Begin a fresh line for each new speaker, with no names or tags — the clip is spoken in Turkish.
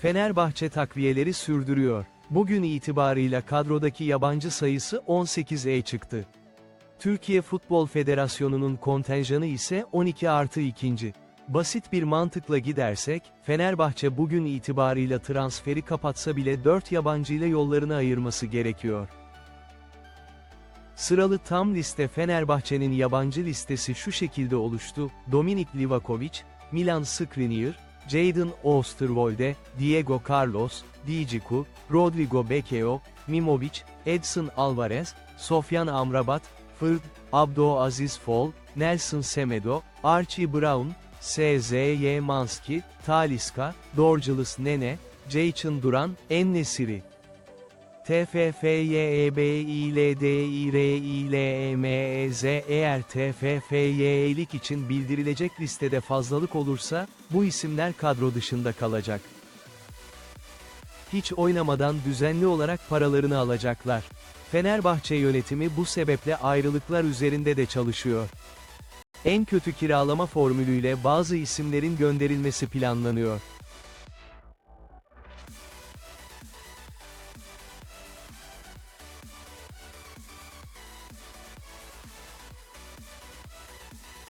Fenerbahçe takviyeleri sürdürüyor. Bugün itibarıyla kadrodaki yabancı sayısı 18'e çıktı. Türkiye Futbol Federasyonu'nun kontenjanı ise 12 artı 2. Basit bir mantıkla gidersek, Fenerbahçe bugün itibarıyla transferi kapatsa bile 4 yabancıyla yollarını ayırması gerekiyor. Sıralı tam liste Fenerbahçe'nin yabancı listesi şu şekilde oluştu, Dominik Livakovic, Milan Skriniar, Jadon Oosterwolde, Diego Carlos, Djiku, Rodrigo Bekeo, Mimovic, Edson Alvarez, Sofyan Amrabat, Fırd, Abdo Aziz Fol, Nelson Semedo, Archie Brown, SZY Manski, Taliska, Dorgeles Nene, Jaycın Duran, Ennesiri. TFFYEBİLDİRİLEMEZ eğer TFFY'lik için bildirilecek listede fazlalık olursa, bu isimler kadro dışında kalacak. Hiç oynamadan düzenli olarak paralarını alacaklar. Fenerbahçe yönetimi bu sebeple ayrılıklar üzerinde de çalışıyor. En kötü kiralama formülüyle bazı isimlerin gönderilmesi planlanıyor.